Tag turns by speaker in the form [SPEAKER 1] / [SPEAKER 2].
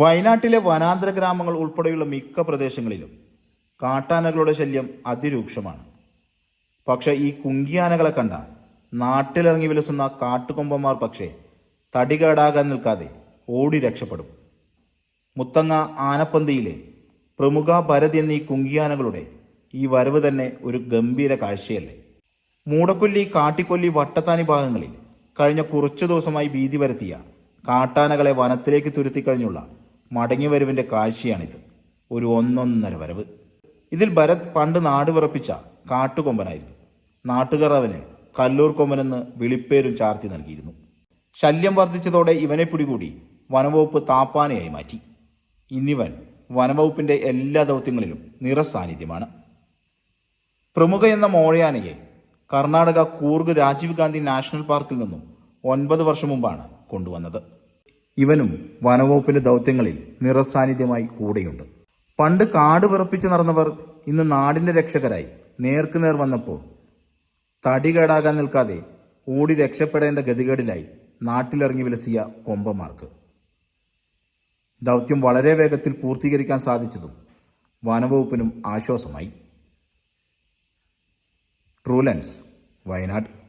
[SPEAKER 1] വയനാട്ടിലെ വനാന്തര ഗ്രാമങ്ങൾ ഉൾപ്പെടെയുള്ള മിക്ക പ്രദേശങ്ങളിലും കാട്ടാനകളുടെ ശല്യം അതിരൂക്ഷമാണ്. പക്ഷേ ഈ കുങ്കിയാനകളെ കണ്ട നാട്ടിലിറങ്ങി വിലസുന്ന കാട്ടുകൊമ്പന്മാർ പക്ഷേ തടികേടാകാൻ നിൽക്കാതെ ഓടി രക്ഷപ്പെടും. മുത്തങ്ങ ആനപ്പന്തിയിലെ പ്രമുഖ ഭരത് എന്നീ കുങ്കിയാനകളുടെ ഈ വരവ് തന്നെ ഒരു ഗംഭീര കാഴ്ചയല്ലേ. മൂടക്കൊല്ലി കാട്ടിക്കൊല്ലി വട്ടത്താനി ഭാഗങ്ങളിൽ കഴിഞ്ഞ കുറച്ചു ദിവസമായി ഭീതി വരുത്തിയ കാട്ടാനകളെ വനത്തിലേക്ക് തുരുത്തിക്കഴിഞ്ഞുള്ള മടങ്ങിവരവിന്റെ കാഴ്ചയാണിത്. ഒരു ഒന്നൊന്നര വരവ്. ഇതിൽ ഭരത് പണ്ട് നാട് വിറപ്പിച്ച കാട്ടുകൊമ്പനായിരുന്നു. നാട്ടുകാർ അവന് കല്ലൂർ കൊമ്പനെന്ന് വിളിപ്പേരും ചാർത്തി നൽകിയിരുന്നു. ശല്യം വർദ്ധിച്ചതോടെ ഇവനെ പിടികൂടി വനവകുപ്പ് താപ്പാനയായി മാറ്റി. ഇന്നിവൻ വനവകുപ്പിന്റെ എല്ലാ ദൗത്യങ്ങളിലും നിറസാന്നിധ്യമാണ്. പ്രമുഖ എന്ന മോഴയാനയെ കർണാടക കൂർഗ് രാജീവ് ഗാന്ധി നാഷണൽ പാർക്കിൽ നിന്നും ഒൻപത് വർഷം മുമ്പാണ് കൊണ്ടുവന്നത്. ഇവനും വനവകുപ്പിന്റെ ദൗത്യങ്ങളിൽ നിറസാന്നിധ്യമായി കൂടെയുണ്ട്. പണ്ട് കാട് വിറപ്പിച്ച് നടന്നവർ ഇന്ന് നാടിന്റെ രക്ഷകരായി നേർക്കുനേർ വന്നപ്പോൾ തടി കേടാകാൻ നിൽക്കാതെ ഓടി രക്ഷപ്പെടേണ്ട ഗതികേടിലായി നാട്ടിലിറങ്ങി വിലസിയ കൊമ്പമാർക്ക് ദൗത്യം വളരെ വേഗത്തിൽ പൂർത്തീകരിക്കാൻ സാധിച്ചതും വനവകുപ്പിനും ആശ്വാസമായി. ട്രൂലൻസ് വയനാട്.